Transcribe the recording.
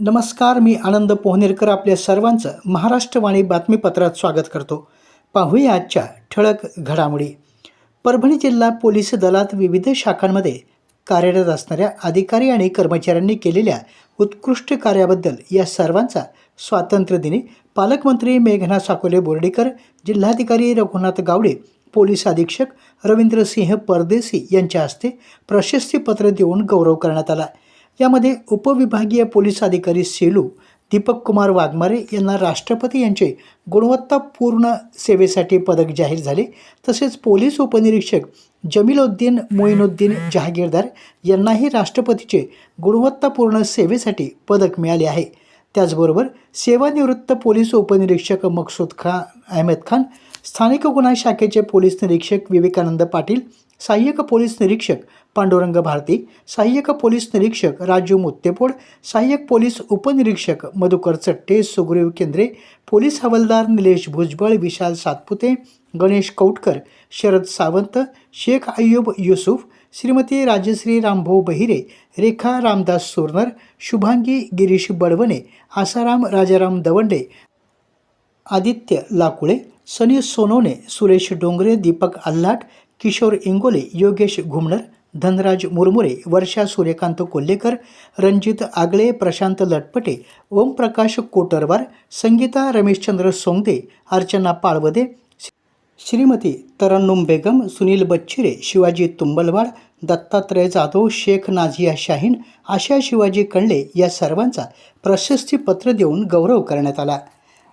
नमस्कार मी आनंद पोहनेरकर आपल्या सर्वांचं महाराष्ट्रवाणी बातमीपत्रात स्वागत करतो. पाहूया आजच्या ठळक घडामोडी. परभणी जिल्हा पोलीस दलात विविध शाखांमध्ये कार्यरत असणाऱ्या अधिकारी आणि कर्मचाऱ्यांनी केलेल्या उत्कृष्ट कार्याबद्दल या सर्वांचा स्वातंत्र्यदिनी पालकमंत्री मेघना साकोले बोर्डीकर जिल्हाधिकारी रघुनाथ गावडे पोलीस अधीक्षक रवींद्रसिंह परदेसी यांच्या हस्ते प्रशस्तीपत्र देऊन गौरव करण्यात आला. यामध्ये उपविभागीय पोलीस अधिकारी सेलू दीपक कुमार वाघमारे यांना राष्ट्रपती यांचे गुणवत्तापूर्ण सेवेसाठी पदक जाहीर झाले. तसेच पोलीस उपनिरीक्षक जमीलउद्दीन मोईनुद्दीन जहागीरदार यांनाही राष्ट्रपतीचे गुणवत्तापूर्ण सेवेसाठी पदक मिळाले आहे. त्याचबरोबर सेवानिवृत्त पोलीस उपनिरीक्षक मकसूद खान अहमद खान स्थानिक गुन्हा शाखेचे पोलीस निरीक्षक विवेकानंद पाटील सहाय्यक पोलीस निरीक्षक पांडुरंग भारती सहाय्यक पोलीस निरीक्षक राजू मुत्तेपोड सहाय्यक पोलीस उपनिरीक्षक मधुकर चट्टे सुग्रीव केंद्रे पोलीस हवालदार निलेश भुजबळ विशाल सातपुते गणेश कौटकर शरद सावंत शेख अय्यूब युसुफ श्रीमती राजश्री रामभाऊ बहिरे रेखा रामदास सोरनर शुभांगी गिरीश बडवणे आसाराम राजाराम दवंडे आदित्य लाकुळे सनी सोनोने सुरेश डोंगरे दीपक आल्हाट किशोर इंगोले योगेश घुमणर धनराज मुरमुरे वर्षा सूर्यकांत कोल्हेकर रणजित आगळे प्रशांत लटपटे ओमप्रकाश कोटरवार संगीता रमेशचंद्र सोंगदे अर्चना पाळवदे श्रीमती तरन्नुम बेगम सुनील बच्चिरे शिवाजी तुंबलवाड दत्तात्रय जाधव शेख नाझिया शाहीन आशा शिवाजी कणले या सर्वांचा प्रशस्तीपत्र देऊन गौरव करण्यात आला.